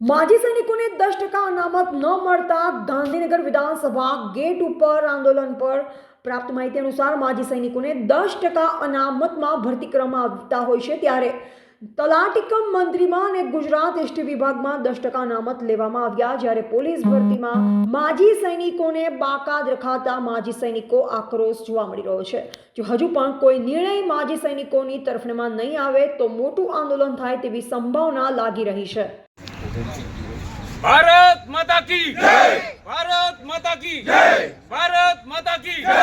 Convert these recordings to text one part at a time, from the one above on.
માજી સૈનિકોને દસ ટકા અનામત ન મળતા ગાંધીનગર વિધાનસભા ગેટ ઉપર આંદોલન પર પ્રાપ્ત માહિતી અનુસાર માજી સૈનિકોને દસ ટકા અનામતમાં ભરતી કરવામાં આવતા હોય છે ત્યારે તલાટીકમ મંત્રીમાં અને ગુજરાત એસટી વિભાગમાં દસ ટકા અનામત લેવામાં આવ્યા જ્યારે પોલીસ ભરતીમાં માજી સૈનિકોને બાકાત રખાતા માજી સૈનિકો આક્રોશ જોવા મળી રહ્યો છે। જો હજુ પણ કોઈ નિર્ણય માજી સૈનિકોની તરફેણમાં નહીં આવે તો મોટું આંદોલન થાય તેવી સંભાવના લાગી રહી છે। ભારત માતા કી જય. ભારત માતા કી જય. ભારત માતા કી જય.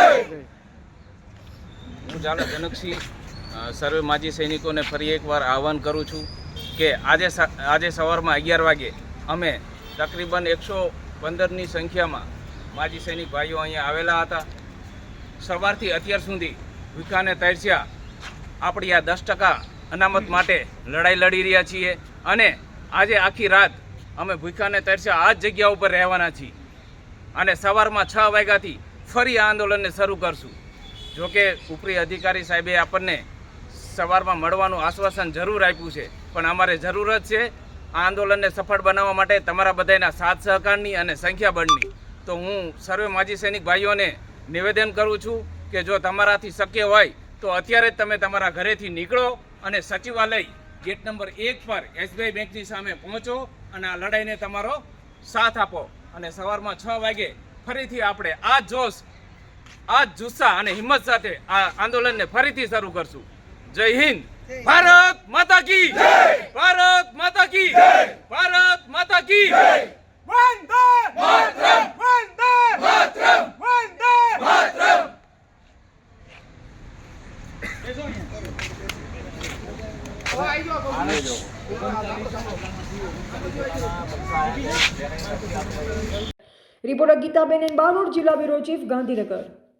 હું ઝાલા જનકસિંહ સર્વે માજી સૈનિકોને ફરી એકવાર આહવાન કરું છું કે આજે આજે સવારમાં અગિયાર વાગે અમે તકરીબન એકસો પંદરની સંખ્યામાં માજી સૈનિક ભાઈઓ અહીંયા આવેલા હતા. સવારથી અત્યાર સુધી વિખાને તરસ્યા. આપણી આ દસ ટકા અનામત માટે લડાઈ લડી રહ્યા છીએ અને આજે આખી રાત અમે ભૂખાને તરસ્યા આ જ જગ્યા ઉપર રહેવાના છીએ. અને સવારમાં છ વાગ્યાથી ફરી આ આંદોલનને શરૂ કરશું. જોકે ઉપરી અધિકારી સાહેબે આપણને સવારમાં મળવાનું આશ્વાસન જરૂર આપ્યું છે. પણ અમારે જરૂરત છે આ આંદોલનને સફળ બનાવવા માટે તમારા બધાના સાથ સહકારની અને સંખ્યાબળની. તો હું સર્વે માજી સૈનિક ભાઈઓને નિવેદન કરું છું કે જો તમારાથી શક્ય હોય તો અત્યારે જ તમે તમારા ઘરેથી નીકળો અને સચિવાલય ગેટ નંબર એક પર એસબીઆઈ બેંકની સામે પહોંચો અને આ લડાઈને તમારો સાથ આપો. અને સવારમાં છ વાગે ફરીથી આપણે આ જોશ આ જુસ્સા અને હિંમત સાથે આ આંદોલનને ફરીથી શરૂ કરશું. જય હિન્દ. ભારત માતા કી. ભારત માતા કી. ભારત માતા કી. વંદે માતરમ. વંદે માતરમ. વંદે માતરમ. રિપોર્ટર ગીતાબેન બારોટ જિલ્લા બ્યુરો ચીફ ગાંધીનગર.